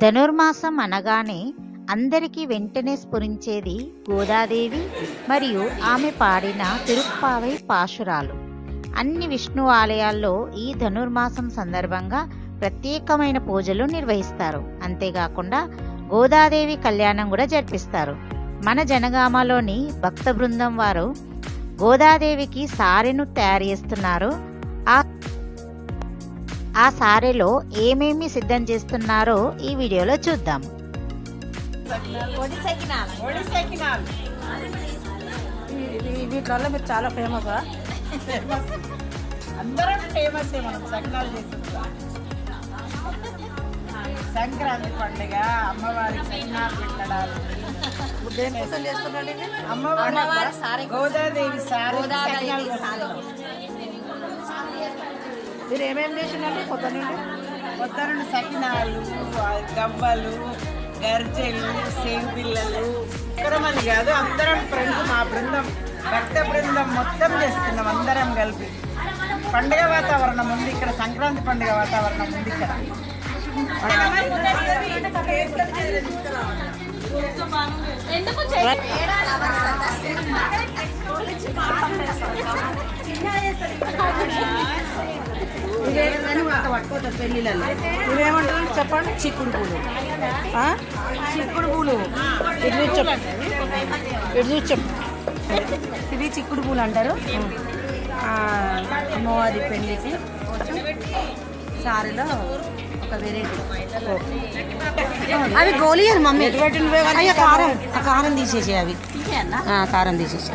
ధనుర్మాసం అనగానే అందరికీ వెంటనే స్ఫురించేది గోదాదేవి మరియు ఆమె పాడిన తిరుప్పావై పాశురాలు. అన్ని విష్ణు ఆలయాల్లో ఈ ధనుర్మాసం సందర్భంగా ప్రత్యేకమైన పూజలు నిర్వహిస్తారు. అంతేకాకుండా గోదాదేవి కళ్యాణం కూడా జరిపిస్తారు. మన జనగామలోని భక్త బృందం వారు గోదాదేవికి సారెను తయారు చేస్తున్నారు. ఆ సారెలో ఏమేమి సిద్ధం చేస్తున్నారో ఈ వీడియోలో చూద్దాం. ఈ- వీటిలో మీరు చాలా ఫేమస్ అందరం ఫేమస్ మనం సకినాలు చేస్తున్నాం సంక్రాంతి పండుగ అమ్మవారికి సకినాలు పెట్టడాలు. అమ్మవారి గోదాదేవి సారి. మీరు ఏమేమి చేసిందండి కొత్త నుండి? కొత్త నుండి సకినాలు గవ్వలు గర్జెలు సేవు పిల్లలు మంది కాదు అందరం ఫ్రెండ్స్ మా బృందం భక్త బృందం మొత్తం చేస్తున్నాం అందరం కలిపి. పండుగ వాతావరణం ఉంది ఇక్కడ సంక్రాంతి పండుగ వాతావరణం ఉంది ఇక్కడ. ఇవేమంటారు చెప్పండి? చిక్కుడు పూలు? చిక్కుడు పూలు ఇటు చూసి చెప్పు ఇటు చెప్పు ఇవి చిక్కుడు పూలు అంటారు అమ్మవారి పెళ్ళికి సారీలో ఒక వెరైటీ అవి గోలియలు మమ్మీ. అయ్యా కారం. ఆ కారం తీసేసే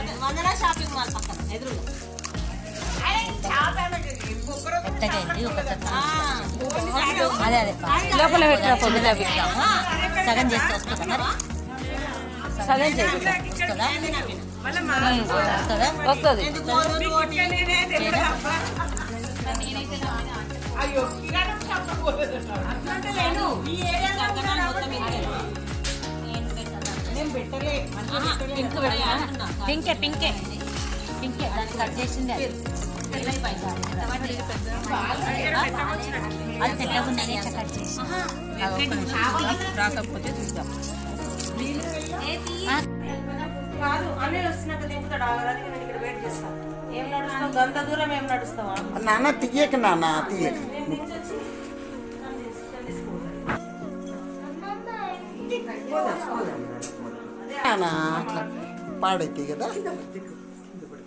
కొత్తగా అయింది ఒక కొత్త. అదే అదే లోపల పెట్టిన పొద్దున పెట్టాము సగం చేస్తే వస్తుందా సగం చేసి వస్తుంది? పింకే పింకే. పింకే దాన్ని కట్ చేసింది అది అది కట్ చేసి రాకపోతే చూద్దాం కాదు అన్నయ్య దింపుతాడు ఆగరాదు నేను ఇక్కడ వెయిట్ చేస్తాను ఏం నడుస్తావు గంత దూరం ఏం నడుస్తావా నాన్న తీయక. నాన్న తీయక అట్లా పాడైతే కదా?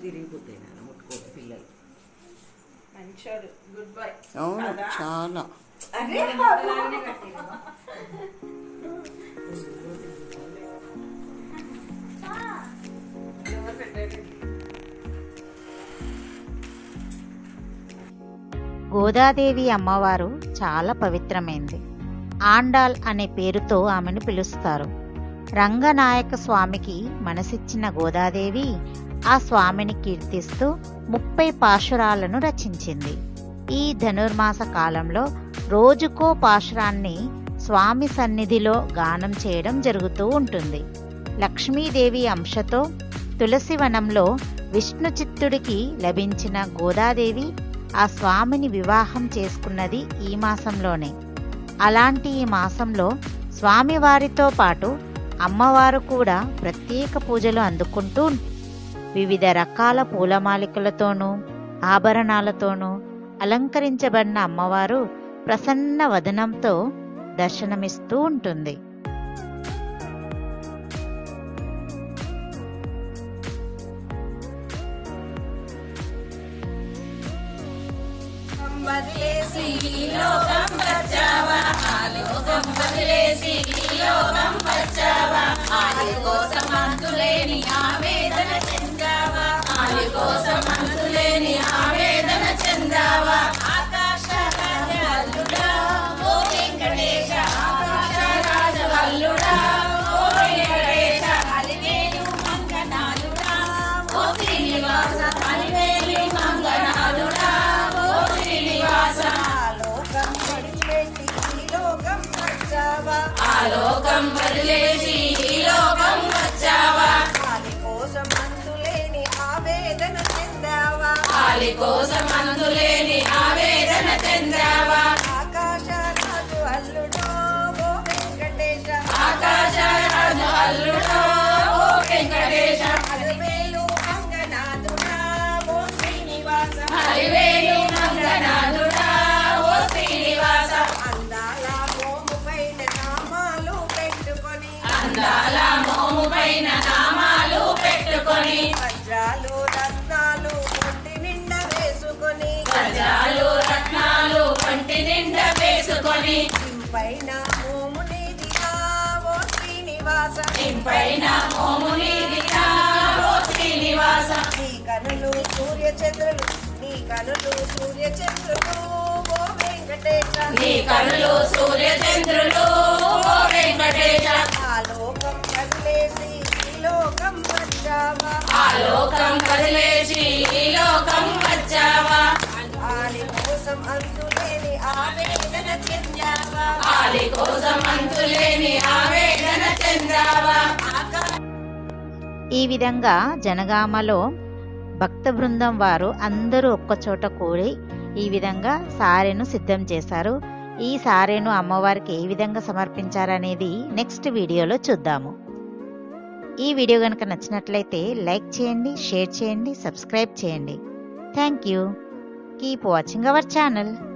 తిరిగిపోతాయి అవును చాలా. గోదాదేవి అమ్మవారు చాలా పవిత్రమైంది. ఆండాల్ అనే పేరుతో ఆమెను పిలుస్తారు. రంగనాయక స్వామికి మనసిచ్చిన గోదాదేవి ఆ స్వామిని కీర్తిస్తూ ముప్పై పాశురాలను రచించింది. ఈ ధనుర్మాస కాలంలో రోజుకో పాశురాన్ని స్వామి సన్నిధిలో గానం చేయడం జరుగుతూ ఉంటుంది. లక్ష్మీదేవి అంశతో తులసివనంలో విష్ణు చిత్తుడికి లభించిన గోదాదేవి ఆ స్వామిని వివాహం చేసుకున్నది ఈ మాసంలోనే. అలాంటి ఈ మాసంలో స్వామివారితో పాటు అమ్మవారు కూడా ప్రత్యేక పూజలు అందుకుంటూ వివిధ రకాల పూలమాలికలతోనూ ఆభరణాలతోనూ అలంకరించబడిన అమ్మవారు ప్రసన్న వదనంతో దర్శనమిస్తూ ఉంటుంది. ఆవేదన చెందావా ఆమె. వచ్చావా ఆలోకం వదిలేసి ఈ లోకం వచ్చావా? కోసం అందులేని ఆవేదన చెందావా? కోసం అందులేని ఆ వేసుకొని పైన మోముని ఓ శ్రీనివాస. పైన మోముని ఓ శ్రీనివాస. నీ కనులు సూర్య చంద్రులు నీ కనులు సూర్య చంద్రులు ఓ వెంకటేశ. నీ కనులు సూర్య చంద్రులు ఓ వెంకటేశ. ఆ లోకం కదిలేసి లోకం వచ్చావా ఆ లోకం చెందావా కోసం అంతులేని ఆవేదన చెందావా? ఈ విధంగా జనగామలో భక్త బృందం వారు అందరూ ఒక్కచోట కూడి ఈ విధంగా సారెను సిద్ధం చేశారు. ఈ సారెను అమ్మవారికి ఏ విధంగా సమర్పించారనేది నెక్స్ట్ వీడియోలో చూద్దాము. ఈ వీడియో కనుక నచ్చినట్లయితే లైక్ చేయండి షేర్ చేయండి సబ్స్క్రైబ్ చేయండి. Thank you. Keep watching our channel.